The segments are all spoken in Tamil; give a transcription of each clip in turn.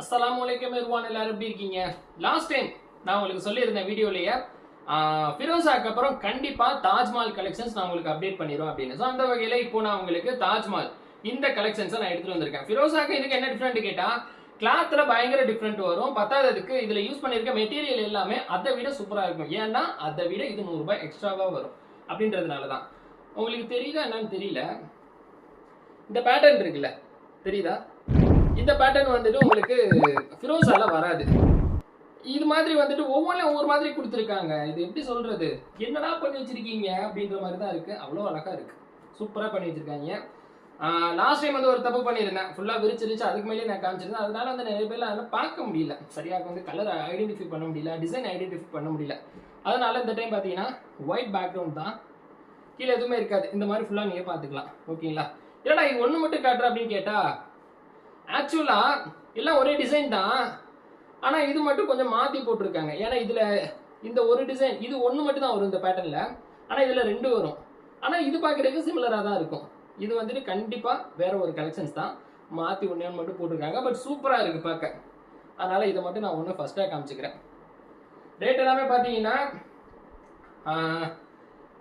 அஸ்லாம் வலைக்கம் எருவான் எல்லாரும் எப்படி இருக்கீங்க? லாஸ்ட் டைம் நான் உங்களுக்கு சொல்லியிருந்தேன் வீடியோலயே ஃபிரோசாக்கு அப்புறம் கண்டிப்பாக தாஜ்மஹால் கலெக்ஷன்ஸ் நான் உங்களுக்கு அப்டேட் பண்ணிடுவோம் அப்படின்னு. ஸோ அந்த வகையில் இப்போ நான் உங்களுக்கு தாஜ்மஹால் இந்த கலெக்ஷன்ஸை நான் எடுத்துட்டு வந்திருக்கேன். ஃபிரோசாக்கு இதுக்கு என்ன டிஃப்ரெண்ட் கேட்டால் கிளாத்தில் பயங்கர டிஃப்ரெண்ட் வரும். பத்தாததுக்கு இதில் யூஸ் பண்ணியிருக்க மெட்டீரியல் எல்லாமே அதை விட சூப்பராக இருக்கும். ஏன்னா அதை விட இது நூறு எக்ஸ்ட்ராவாக வரும் அப்படின்றதுனால தான். உங்களுக்கு தெரியுதா என்னன்னு தெரியல? இந்த பேட்டர்ன் இருக்குல்ல தெரியுதா? இந்த பேட்டர்ன் வந்துட்டு உங்களுக்கு ஃபிரோஸால வராது. இது மாதிரி வந்துட்டு ஒவ்வொன்றும் ஒவ்வொரு மாதிரி கொடுத்துருக்காங்க. இது எப்படி சொல்றது? என்னடா பண்ணி வச்சிருக்கீங்க? அப்படின்ற மாதிரி தான் இருக்கு. அவ்வளோ அழகா இருக்கு. சூப்பரா பண்ணி வச்சிருக்காங்க. லாஸ்ட் டைம் வந்து ஒரு தப்பு பண்ணியிருந்தேன். ஃபுல்லாக விரிச்சிருச்சு. அதுக்கு மேலே நான் காமிச்சிருந்தேன். அதனால வந்து நிறைய பேர்ல அதெல்லாம் பார்க்க முடியல. சரியாக வந்து கலர் ஐடென்டிஃபை பண்ண முடியல. டிசைன் ஐடென்டிஃபை பண்ண முடியல. அதனால இந்த டைம் பார்த்தீங்கன்னா ஒயிட் பேக்ரவுண்ட் தான். கீழே எதுவுமே இருக்காது. இந்த மாதிரி ஃபுல்லாக நீங்கள் பார்த்துக்கலாம். ஓகேங்களா? இல்லைடா இது ஒன்று மட்டும் காட்டுற அப்படின்னு கேட்டால் ஆக்சுவலாக எல்லாம் ஒரே டிசைன் தான். ஆனால் இது மட்டும் கொஞ்சம் மாற்றி போட்டிருக்காங்க. ஏன்னா இதில் இந்த ஒரு டிசைன் இது ஒன்று மட்டும் தான் வரும் இந்த பேட்டர்னில் ஆனால் இதில் ரெண்டு வரும். ஆனால் இது பார்க்குறதுக்கு சிமிலராக தான் இருக்கும். இது வந்துட்டு கண்டிப்பாக வேற ஒரு கலெக்ஷன்ஸ் தான். மாற்றி ஒன்று மட்டும் போட்டிருக்காங்க. பட் சூப்பராக இருக்குது பார்க்க அதனால் இதை மட்டும் நான் ஒன்று ஃபஸ்ட்டாக காமிச்சிக்கிறேன். ரேட் எல்லாமே பார்த்தீங்கன்னா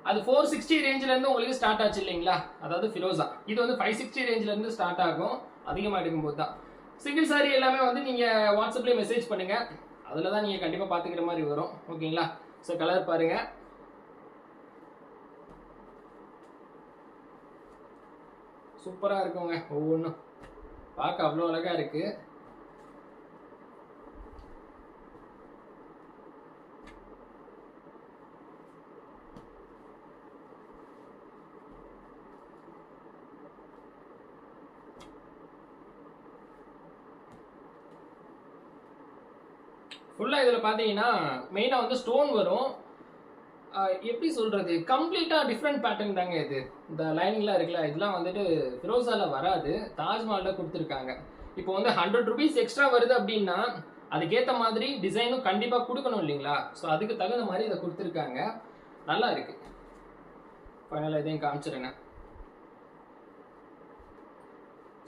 அது ஃபோர் சிக்ஸ்டி ரேஞ்சிலேருந்து உங்களுக்கு ஸ்டார்ட் ஆச்சு இல்லைங்களா? அதாவது ஃபிரோசா இது வந்து ஃபைவ் சிக்ஸ்டி ரேஞ்சிலேருந்து ஸ்டார்ட் ஆகும். அதிகமாக எடுக்கும்போது தான். சிங்கிள் சாரி எல்லாமே வந்து நீங்கள் வாட்ஸ்அப்லேயே மெசேஜ் பண்ணுங்கள் அதில் தான் நீங்கள் கண்டிப்பாக பார்த்துக்கிற மாதிரி வரும். ஓகேங்களா? ஸோ கலர் பாருங்கள் சூப்பராக இருக்குங்க ஒவ்வொன்றும் பார்க்க அவ்வளோ அழகாக இருக்குது ஃபுல்லாக இதில் பார்த்தீங்கன்னா மெயினாக வந்து ஸ்டோன் வரும். எப்படி சொல்கிறது கம்ப்ளீட்டாக டிஃப்ரெண்ட் பேட்டர்ன் தாங்க இது. இந்த லைனிங்லாம் இருக்குல்ல இதெல்லாம் வந்துட்டு ஃபிரோசால வராது. தாஜ்மஹாலில் கொடுத்துருக்காங்க. இப்போ வந்து ஹண்ட்ரட் ருபீஸ் எக்ஸ்ட்ரா வருது அப்படின்னா அதுக்கேற்ற மாதிரி டிசைனும் கண்டிப்பாக கொடுக்கணும் இல்லைங்களா? ஸோ அதுக்கு தகுந்த மாதிரி இதை கொடுத்துருக்காங்க. நல்லா இருக்கு. ஃபைனலாக இதையும் காமிச்சிருங்க.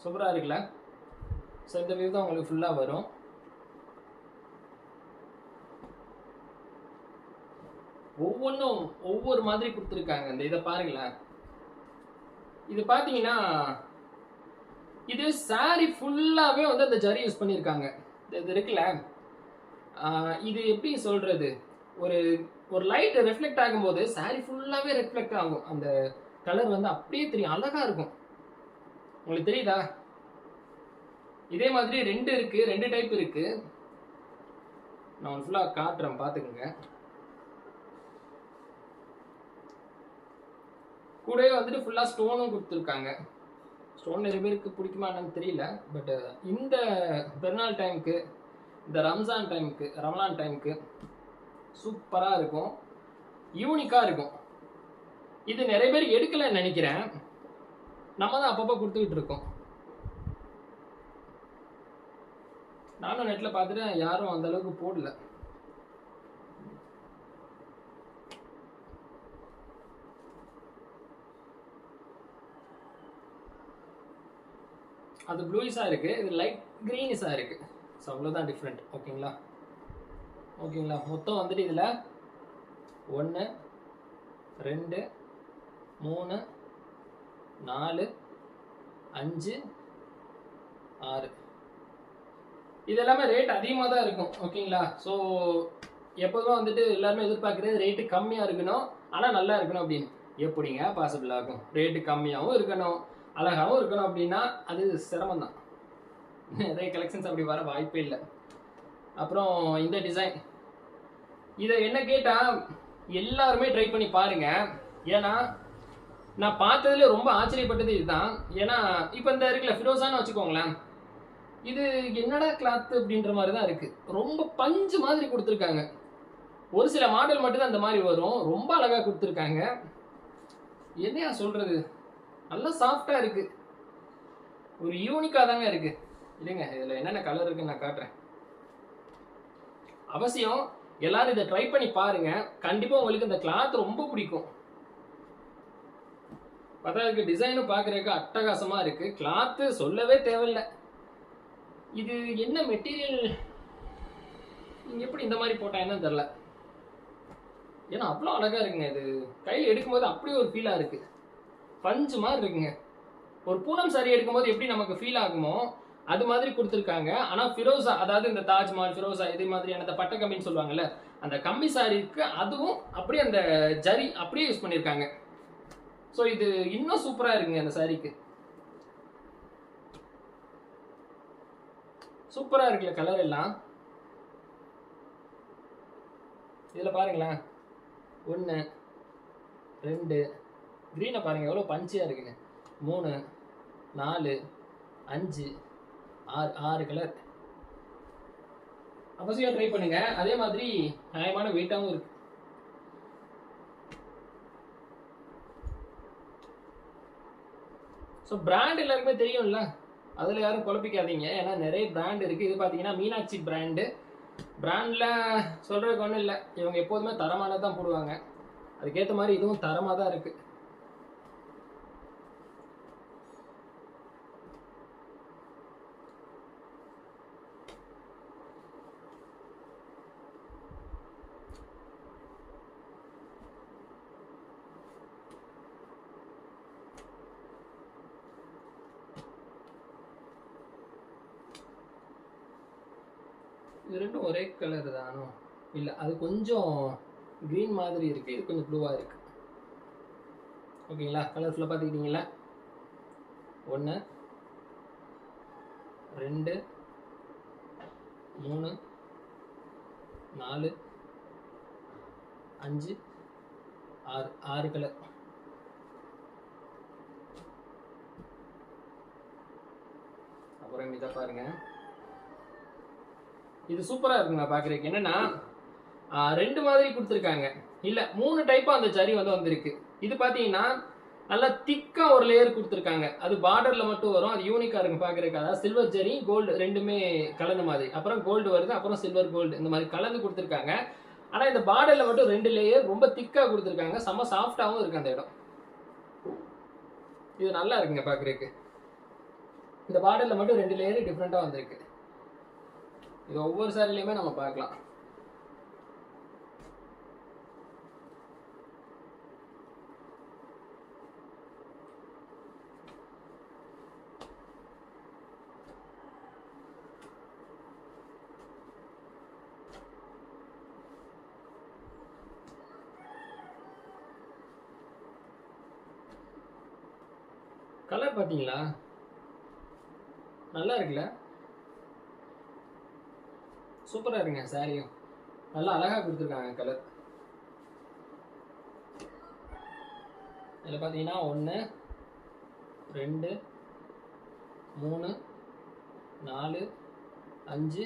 சூப்பராக இருக்குல்ல? ஸோ இந்த வியூ தான் உங்களுக்கு ஃபுல்லாக வரும். ஒவ்வொன்றும் ஒவ்வொரு மாதிரி கொடுத்துருக்காங்க. இந்த இதை பாருங்களேன். இது பார்த்தீங்கன்னா இது சாரி ஃபுல்லாகவே வந்து அந்த ஜரி யூஸ் பண்ணியிருக்காங்க இந்த இது இருக்குல்ல? இது எப்படி சொல்கிறது ஒரு ஒரு லைட் ரெஃப்ளெக்ட் ஆகும்போது சாரி ஃபுல்லாகவே ரெஃப்ளெக்ட் ஆகும். அந்த கலர் வந்து அப்படியே தெரியும். அழகாக இருக்கும். உங்களுக்கு தெரியுதா? இதே மாதிரி ரெண்டு இருக்குது ரெண்டு டைப் இருக்குது நான் ஃபுல்லாக காட்டுறேன். பார்த்துக்குங்க கூடவே வந்துட்டு ஃபுல்லாக ஸ்டோனும் கொடுத்துருக்காங்க. ஸ்டோன் நிறைய பேருக்கு பிடிக்குமா என்னன்னு தெரியல பட் uh, இந்த பெருநாள் டைமுக்கு இந்த ரம்ஜான் டைமுக்கு ரமலான் டைமுக்கு சூப்பராக இருக்கும். யூனிக்காக இருக்கும். இது நிறைய பேர் எடுக்கலைன்னு நினைக்கிறேன். நம்ம தான் அப்பப்போ கொடுத்துக்கிட்டு இருக்கோம். நானும் நெட்டில் பார்த்துட்டு யாரும் அந்த அளவுக்கு போடல. அது ப்ளூயிஸாக இருக்குது இது லைட் க்ரீனிஸாக இருக்குது ஸோ அவ்வளோதான் டிஃப்ரெண்ட் ஓகேங்களா ஓகேங்களா மொத்தம் வந்துட்டு இதில் ஒன்று ரெண்டு மூணு நாலு அஞ்சு ஆறு. இது எல்லாமே ரேட் அதிகமாக தான் இருக்கும். ஓகேங்களா ஸோ எப்போதுமே வந்துட்டு எல்லாருமே எதிர்பார்க்குறது ரேட்டு கம்மியாக இருக்கணும். ஆனால் நல்லா இருக்கணும் அப்படின்னு. எப்படிங்க? பாசிபிள் ஆகும் ரேட்டு கம்மியாகவும் இருக்கணும். அழகாகவும் இருக்கணும் அப்படின்னா அது சிரமம் தான் நிறைய கலெக்ஷன்ஸ் அப்படி வர வாய்ப்பே இல்லை. அப்புறம் இந்த டிசைன் இதை என்ன கேட்டால் எல்லாருமே ட்ரை பண்ணி பாருங்க. ஏன்னா நான் பார்த்ததுல ரொம்ப ஆச்சரியப்பட்டது இதுதான். ஏன்னா இப்போ இந்த இருக்குல்ல ஃபிரோசான்னு வச்சுக்கோங்களேன். இது என்னடா கிளாத் அப்படின்ற மாதிரி தான் இருக்குது ரொம்ப பஞ்சு மாதிரி கொடுத்துருக்காங்க. ஒரு சில மாடல் மட்டும்தான் அந்த மாதிரி வரும். ரொம்ப அழகாக கொடுத்துருக்காங்க. என்னையா சொல்கிறது நல்லா சாஃப்டா இருக்கு. ஒரு யூனிக்கா தாங்க இருக்கு. இல்லைங்க இதுல என்னென்ன கலர் இருக்குன்னு நான் காட்டுறேன். அவசியம் எல்லாரும் இதை ட்ரை பண்ணி பாருங்க. கண்டிப்பா உங்களுக்கு இந்த கிளாத் ரொம்ப பிடிக்கும். பார்த்தா இதுக்கு டிசைனும் பார்க்குறதுக்கு அட்டகாசமா இருக்கு. கிளாத்து சொல்லவே தேவையில்லை. இது என்ன மெட்டீரியல் எப்படி இந்த மாதிரி போட்டா என்னன்னு தெரில ஏன்னா அவ்வளோ அழகா இருக்குங்க இது. கையில் எடுக்கும்போது அப்படியே ஒரு ஃபீலாக இருக்குது பஞ்சு மாதிரி இருக்குங்க. ஒரு பூனம் சாரி எடுக்கும்போது எப்படி நமக்கு ஃபீல் ஆகுமோ அது மாதிரி கொடுத்துருக்காங்க. ஆனால் ஃபிரோசா அதாவது இந்த தாஜ்மஹால் ஃபிரோசா இதே மாதிரியான அந்த பட்டை கம்பின்னு சொல்லுவாங்கல்ல அந்த கம்பி சாரிக்கு அதுவும் அப்படியே அந்த ஜரி அப்படியே யூஸ் பண்ணியிருக்காங்க. ஸோ இது இன்னும் சூப்பராக இருக்குங்க அந்த சாரிக்கு சூப்பராக இருக்குல்ல கலர் எல்லாம். இதில் பாருங்களேன். ஒன்று ரெண்டு க்ரீனை பாருங்கள் எவ்வளோ பஞ்சியாக இருக்குங்க. மூணு நாலு அஞ்சு ஆறு ஆறு கலர் அவசியம் ட்ரை பண்ணுங்க. அதே மாதிரி நியாயமான வெயிட்டாகவும் இருக்கு. ஸோ பிராண்ட் எல்லாருக்குமே தெரியும்ல. அதில் யாரும் குழப்பிக்காதீங்க. ஏன்னா நிறைய பிராண்ட் இருக்குது இது பார்த்தீங்கன்னா மீனாட்சி பிராண்டு பிராண்டில் சொல்கிறதுக்கு ஒன்றும் இல்லை. இவங்க எப்போதுமே தரமானது தான் போடுவாங்க. அதுக்கேற்ற மாதிரி இதுவும் தரமாக தான் இருக்குது இது ரெண்டும் ஒரே கலர் தானோ? இல்லை அது கொஞ்சம் க்ரீன் மாதிரி இருக்குது இது கொஞ்சம் ப்ளூவாக இருக்குது ஓகேங்களா? கலர்ஃபுல்லாக பார்த்துக்கிட்டீங்களா? ஒன்று ரெண்டு மூணு நாலு அஞ்சு ஆறு ஆறு கலர் அப்புறம் இதை பாருங்கள் இது சூப்பரா இருக்குங்க பாக்குறதுக்கு. என்னன்னா ரெண்டு மாதிரி கொடுத்துருக்காங்க. இல்ல மூணு டைப்பா அந்த ஜரி வந்து வந்திருக்கு. இது பாத்தீங்கன்னா நல்லா திக்கா ஒரு லேயர் கொடுத்துருக்காங்க. அது பார்டர்ல மட்டும் வரும். அது யூனிக்கா இருக்கும் பாக்குறதுக்கு. அதாவது சில்வர் ஜரி கோல்டு ரெண்டுமே கலந்த மாதிரி. அப்புறம் கோல்டு வருது அப்புறம் சில்வர் கோல்டு இந்த மாதிரி கலந்து கொடுத்துருக்காங்க. ஆனா இந்த பார்டர்ல மட்டும் ரெண்டு லேயர் ரொம்ப திக்கா கொடுத்துருக்காங்க. செம்ம சாஃப்டாவும் இருக்கு அந்த இடம். இது நல்லா இருக்குங்க பாக்குறதுக்கு. இந்த பார்டர்ல மட்டும் ரெண்டு லேயர் டிஃப்ரெண்டா வந்திருக்கு. இது ஒவ்வொரு சாரிலையுமே நம்ம பார்க்கலாம். கலர் பார்த்தீங்களா? நல்லா இருக்குல்ல? சூப்பரா இருக்குங்க சாரியும் நல்லா அழகா கொடுத்துருக்காங்க கலர் இதில் பார்த்தீங்கன்னா ஒன்று ரெண்டு மூணு நாலு அஞ்சு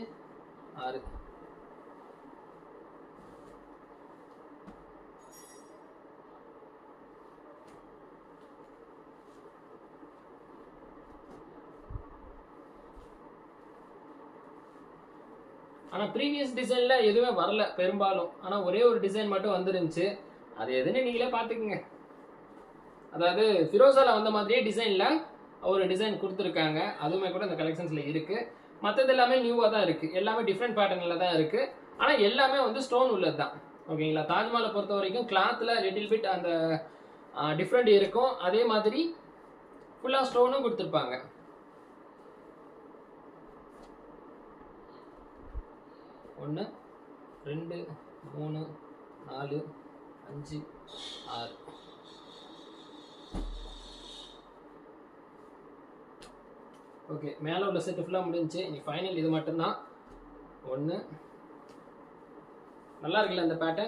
ஆறு. ஆனால் ப்ரீவியஸ் டிசைனில் எதுவுமே வரல பெரும்பாலும். ஆனால் ஒரே ஒரு டிசைன் மட்டும் வந்துருந்துச்சு. அது எதுன்னு நீங்களே பார்த்துக்குங்க. அதாவது ஃபிரோசால வந்த மாதிரியே டிசைனில் ஒரு டிசைன் கொடுத்துருக்காங்க. அதுவுமே கூட இந்த கலெக்ஷன்ஸில் இருக்குது மற்றது எல்லாமே நியூவாக தான் இருக்குது எல்லாமே டிஃப்ரெண்ட் பேட்டர்னில் தான் இருக்குது ஆனால் எல்லாமே வந்து ஸ்டோன் உள்ளது தான். ஓகேங்களா தாஜ்மஹாலை பொறுத்த வரைக்கும் கிளாத்தில் லிட்டில் பிட் அந்த டிஃப்ரெண்ட் இருக்கும். அதே மாதிரி ஃபுல்லாக ஸ்டோனும் கொடுத்துருப்பாங்க. ஒன்று ரெண்டு மூணு நாலு அஞ்சு ஆறு. ஓகே மேலே உள்ள செட்டு ஃபுல்லாக முடிஞ்சுச்சு. இனி ஃபைனல் இது மட்டும்தான். ஒன்று நல்லா இருக்குல்ல இந்த பேட்டை?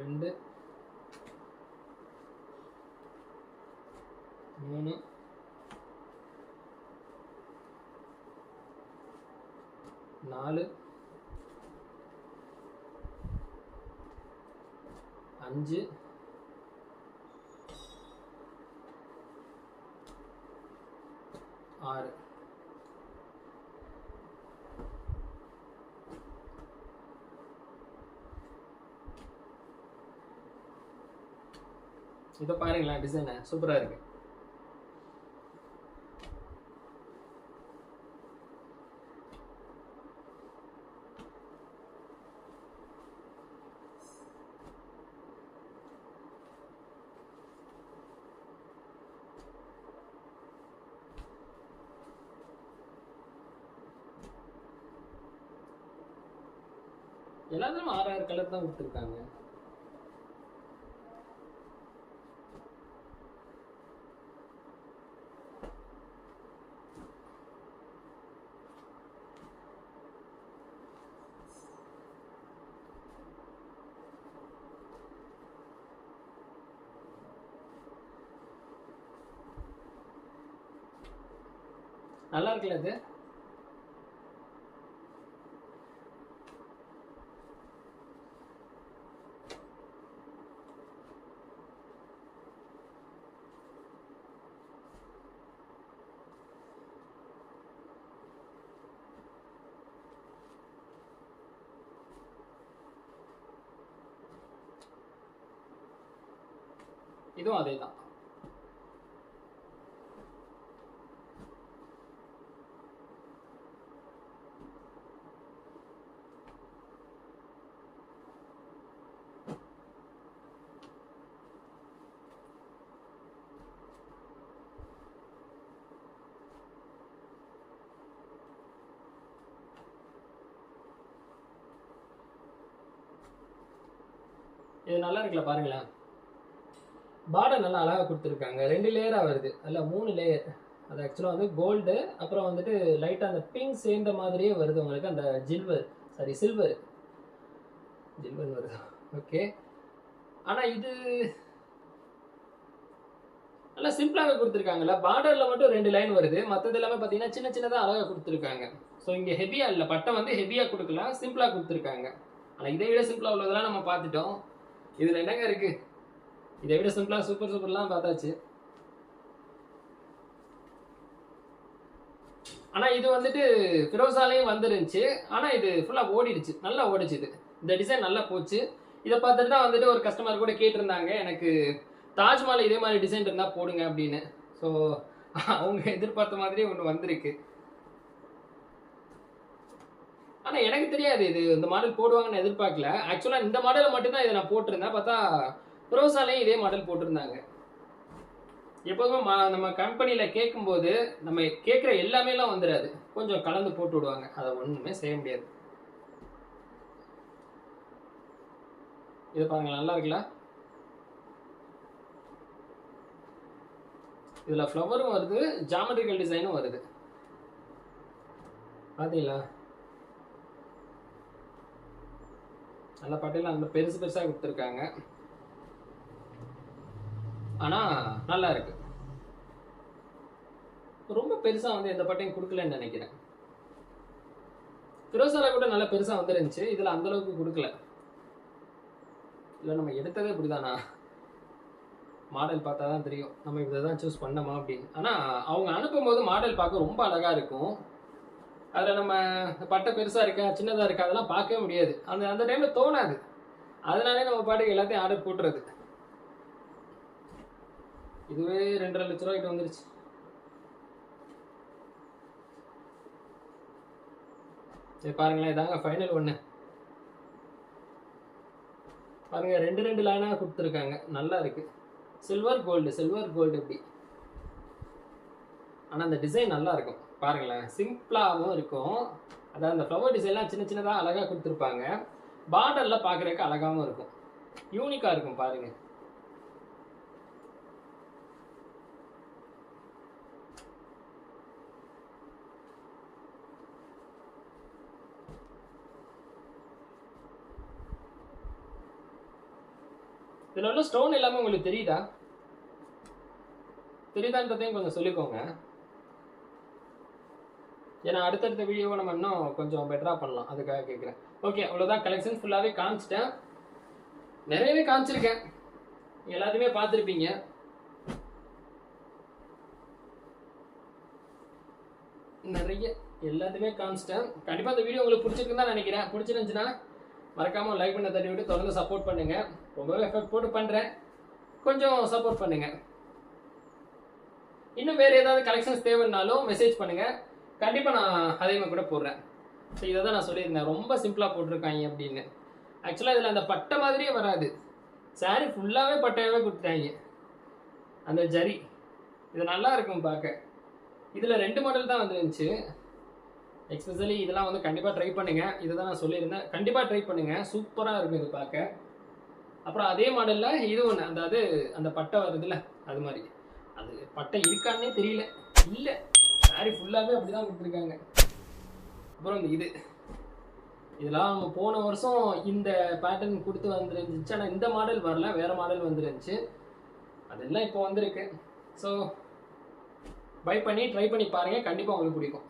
ரெண்டு. மூணு. நாலு. அஞ்சு. ஆறு. இதை பாருங்களேன் டிசைனை சூப்பராக இருக்கு எல்லாத்துலயும் ஆறு ஆறு கலர் தான் கொடுத்துருக்காங்க. நல்லா இருக்குல்ல இது இதுவும் அதே தான் இது நல்லா இருக்குல்ல பாருங்களேன். பார்டர் நல்லா அழகாக கொடுத்துருக்காங்க. ரெண்டு லேயராக வருது. அல்ல மூணு லேயர் அது ஆக்சுவலாக வந்து கோல்டு அப்புறம் வந்துட்டு லைட்டாக அந்த பிங்க் சேர்ந்த மாதிரியே வருது உங்களுக்கு. அந்த ஜில்வர் சாரி சில்வர் ஜில்வர் வருது? ஓகே ஆனால் இது நல்லா சிம்பிளாகவே கொடுத்துருக்காங்கல்ல. பார்டரில் மட்டும் ரெண்டு லைன் வருது. மற்றது எல்லாமே பார்த்தீங்கன்னா சின்ன சின்னதாக அழகாக கொடுத்துருக்காங்க. ஸோ இங்கே ஹெவியாக இல்லை. பட்டை வந்து ஹெவியாக கொடுக்கலாம். சிம்பிளாக கொடுத்துருக்காங்க. ஆனால் இதை விட சிம்பிளாக உள்ளதெல்லாம் நம்ம பார்த்துட்டோம். இதில் என்னங்க இருக்கு? இதை விட சிம்பிளாக சூப்பர் சூப்பர்லாம் பார்த்தாச்சு. ஆனால் இது வந்துட்டு ஃபிரோசாலையும் வந்துருந்துச்சு. ஆனால் இது ஃபுல்லாக ஓடிடுச்சு. நல்லா ஓடிச்சு இது. இந்த டிசைன் நல்லா போச்சு. இதை பார்த்துட்டு தான் வந்துட்டு ஒரு கஸ்டமர் கூட கேட்டிருந்தாங்க. எனக்கு தாஜ்மஹால் இதே மாதிரி டிசைன் இருந்தால் போடுங்க அப்படின்னு. ஸோ அவங்க எதிர்பார்த்த மாதிரி ஒன்று வந்திருக்கு. ஆனால் எனக்கு தெரியாது இது இந்த மாடல் போடுவாங்கன்னு எதிர்பார்க்கல. ஆக்சுவலாக இந்த மாடலில் மட்டும்தான் இதை நான் போட்டிருந்தேன். பார்த்தா ப்ரோசாலையும் இதே மாடல் போட்டிருந்தாங்க. எப்போதுமே மா- நம்ம கம்பெனியில் கேட்கும்போது நம்ம கேட்குற எல்லாமேலாம் வந்துடாது கொஞ்சம் கலந்து போட்டு விடுவாங்க. அதை ஒன்றுமே செய்ய முடியாது. இது பாருங்க நல்லா இருக்குல்ல? இதில் ஃப்ளவரும் வருது ஜாமெட்ரிக்கல் டிசைனும் வருது. பார்த்தீங்களா நல்ல பட்டையில் அந்த பெருசு பெருசாக கொடுத்துருக்காங்க. ஆனால் நல்லா இருக்கு ரொம்ப பெருசாக வந்து எந்த பட்டையும் கொடுக்கலன்னு நினைக்கிறேன். ஃபிரோசால கூட நல்லா பெருசாக வந்துருந்துச்சு. இதில் அந்த அளவுக்கு கொடுக்கல. இல்லை நம்ம எடுத்ததே இப்படிதானா? மாடல் பார்த்தா தான் தெரியும். நம்ம இதை தான் சூஸ் பண்ணோமா அப்படின்னு. ஆனால் அவங்க அனுப்பும்போது மாடல் பார்க்க ரொம்ப அழகாக இருக்கும். அதில் நம்ம பட்டை பெருசாக இருக்கா சின்னதாக இருக்கா அதெல்லாம் பார்க்கவே முடியாது. அந்த அந்த டைமில் தோணாது. அதனாலே நம்ம பாட்டுக்கு எல்லாத்தையும் ஆர்டர் போட்டுறது. இதுவே ரெண்டரை லட்ச ரூபாய்க்கு வந்துருச்சு. சரி பாருங்களேன் இதாங்க ஃபைனல் ஒன்று பாருங்க ரெண்டு ரெண்டு லைனாக கொடுத்துருக்காங்க. நல்லா இருக்கு. சில்வர் கோல்டு சில்வர் கோல்டு இப்படி. ஆனால் அந்த டிசைன் நல்லா இருக்கும். பாருங்களேன் சிம்பிளாகவும் இருக்கும். அதாவது அந்த ஃப்ளவர் டிசைன்லாம் சின்ன சின்னதாக அழகாக கொடுத்துருப்பாங்க. பார்டரில் பார்க்குறதுக்கு அழகாகவும் இருக்கும். யூனிக்காக இருக்கும் பாருங்கள் இதில் உள்ள ஸ்டோன் எல்லாமே உங்களுக்கு தெரியுதா? தெரியுதான்றதையும் கொஞ்சம் சொல்லிக்கோங்க. ஏன்னா அடுத்தடுத்த வீடியோவை நம்ம இன்னும் கொஞ்சம் பெட்டராக பண்ணலாம். அதுக்காக கேட்குறேன் ஓகே அவ்வளோதான் கலெக்ஷன் ஃபுல்லாகவே காமிச்சிட்டேன். நிறையவே காமிச்சிருக்கேன். எல்லாத்தையுமே பார்த்துருப்பீங்க. நிறைய எல்லாத்தையுமே காமிச்சிட்டேன். கண்டிப்பாக இந்த வீடியோ உங்களுக்கு பிடிச்சிருக்குன்னு தான் நினைக்கிறேன். பிடிச்சிருந்துச்சுன்னா மறக்காமல் லைக் பண்ண தட்டி விட்டு தொடர்ந்து சப்போர்ட் பண்ணுங்க. ரொம்பவே எஃபெக்ட் போட்டு பண்ணுறேன் கொஞ்சம் சப்போர்ட் பண்ணுங்க. இன்னும் வேறு ஏதாவது கலெக்ஷன்ஸ் தேவைன்னாலும் மெசேஜ் பண்ணுங்க. கண்டிப்பாக நான் அதையுமே கூட போடுறேன். ஸோ இதை தான் நான் சொல்லியிருந்தேன். ரொம்ப சிம்பிளாக போட்டிருக்காங்க அப்படின்னு. ஆக்சுவலாக இதில் அந்த பட்டை மாதிரியே வராது. சாரி ஃபுல்லாகவே பட்டையாகவே கொடுத்துட்டாங்க. அந்த ஜரி இது நல்லா இருக்கும் பார்க்க. இதில் ரெண்டு மாடல் தான் வந்துருந்துச்சு. எக்ஸ்பெஷலி இதெல்லாம் வந்து கண்டிப்பாக ட்ரை பண்ணுங்கள் இதை தான் நான் சொல்லியிருந்தேன். கண்டிப்பாக ட்ரை பண்ணுங்கள் சூப்பராக இருக்கும் இது பார்க்க. அப்புறம் அதே மாடலில் இது ஒன்று அந்த அது அந்த பட்டை வருதுல்ல அது மாதிரி. அது பட்டை இருக்கான்னே தெரியல. இல்லை சாரி ஃபுல்லாகவே அப்படி தான் கொடுத்துருக்காங்க. அப்புறம் இந்த இது. இதெல்லாம் நம்ம போன வருஷம் இந்த பேட்டர்ன் கொடுத்து வந்துருந்துச்சு. ஆனால் இந்த மாடல் வரல வேறு மாடல் வந்துருந்துச்சு. அதெல்லாம் இப்போ வந்திருக்கு. ஸோ பை பண்ணி ட்ரை பண்ணி பாருங்கள் கண்டிப்பாக உங்களுக்கு பிடிக்கும்.